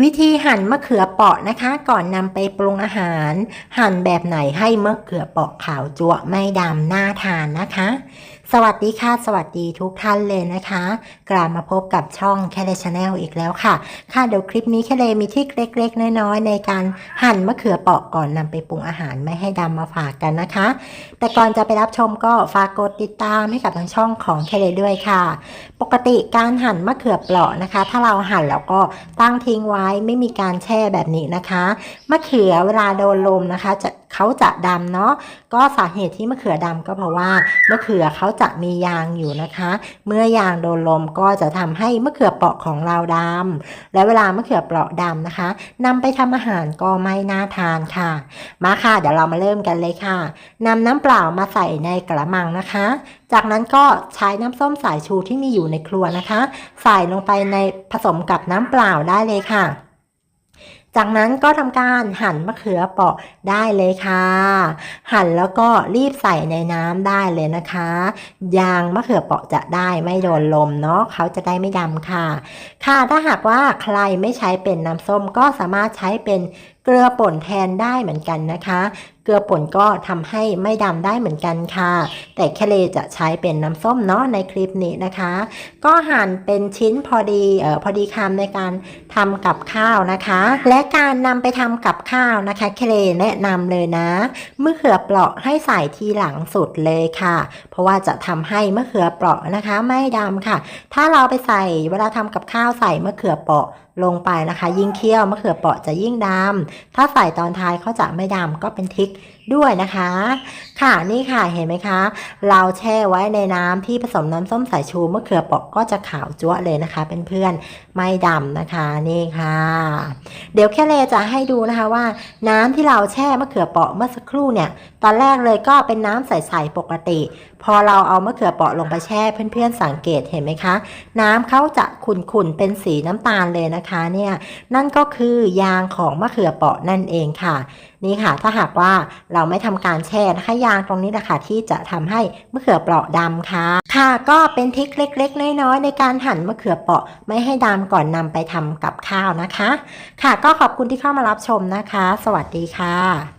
วิธีหั่นมะเขือเปราะนะคะ ก่อนนำไปปรุงอาหาร หั่นแบบไหนให้มะเขือเปราะขาวจั่วไม่ดำน่าทานนะคะ สวัสดีค่ะ สวัสดีทุกท่านเลยนะคะ กลับมาพบกับช่องแคเลชาแนลอีกแล้วค่ะ ค่ะเดี๋ยวคลิปนี้แคเลมีที่เล็กๆ น้อยๆ ในการหั่นมะเขือเปราะก่อนนำไปปรุงอาหารไม่ให้ดำมาฝากกันนะคะ แต่ก่อนจะไปรับชมก็ฝากกดติดตามให้กับทางช่องของแคเลด้วยค่ะ ปกติการหั่นมะเขือเปราะนะคะ ถ้าเราหั่นแล้วก็ตั้งทิ้งไว้ไม่มีการแช่แบบนี้นะคะ มะเขือเวลาโดนลมนะคะจะ เขาจะดำเนาะก็สาเหตุที่มะเขือดำก็เพราะว่ามะเขือเขาจะมียางอยู่นะคะ เมื่อยางโดนลมก็จะทำให้มะเขือเปราะของเราดำและเวลามะเขือเปราะดำนะคะนำไปทำอาหารก็ไม่น่าทานค่ะ มาค่ะ เดี๋ยวเรามาเริ่มกันเลยค่ะนำน้ำเปล่ามาใส่ในกระมังนะคะ จากนั้นก็ใช้น้ำส้มสายชูที่มีอยู่ในครัวนะคะ ใส่ลงไปในผสมกับน้ำเปล่าได้เลยค่ะ จากนั้นก็ทำการหั่นมะเขือเปราะได้เลยค่ะ หั่นแล้วก็รีบใส่ในน้ำได้เลยนะคะ ยางมะเขือเปราะจะได้ไม่โดนลมเนาะเขาจะได้ไม่ดำค่ะ ค่ะถ้าหากว่าใครไม่ใช้เป็นน้ำส้มก็สามารถใช้เป็นเกลือป่นแทนได้เหมือนกันนะคะ เกลือป่นก็ทำให้ไม่ดำได้เหมือนกันค่ะ แต่แคเลจะใช้เป็นน้ำส้มเนาะในคลิปนี้นะคะ ก็หั่นเป็นชิ้นพอดีเอ่อพอดีคำในการทำกับข้าวนะคะ และการนำไปทำกับข้าวนะคะแคเลแนะนำเลยนะมะเขือเปราะให้ใส่ทีหลังสุดเลยค่ะ เพราะว่าจะทำให้มะเขือเปราะนะคะ ไม่ดำค่ะ ถ้าเราไปใส่เวลาทำกับข้าวใส่มะเขือเปราะลงไปนะคะ ยิ่งเคี่ยวมะเขือเปราะจะยิ่งดำถ้าใส่ตอนท้ายเขาจะไม่ดำก็เป็นทริคด้วยนะคะ ค่ะนี่ค่ะเห็นไหมคะ เราแช่ไว้ในน้ำที่ผสมน้ำส้มสายชูมะเขือเปราะก็จะขาวจั๊วเลยนะคะเป็นเพื่อนๆไม่ดำนะคะนี่ค่ะ เดี๋ยวแค่เลจะให้ดูนะคะว่า น้ำที่เราแช่มะเขือเปราะเมื่อสักครู่เนี่ย ตอนแรกเลยก็เป็นน้ำใสๆปกติ พอเราเอามะเขือเปราะลงไปแช่เพื่อนๆสังเกตเห็นไหมคะ น้ำเขาจะขุ่นๆเป็นสีน้ำตาลเลยนะคะเนี่ยนั่นก็คือยางของมะเขือเปราะนั่นเองค่ะ นี่ค่ะ ถ้าหากว่าเราไม่ทำการแช่นะคะยางตรงนี้นะคะที่จะทำให้มะเขือเปราะดำค่ะ ค่ะก็เป็นทิคเล็ก ๆ น้อยๆในการหั่นมะเขือเปราะไม่ให้ดำก่อนนำไปทำกับข้าวนะคะ ค่ะก็ขอบคุณที่เข้ามารับชมนะคะ สวัสดีค่ะ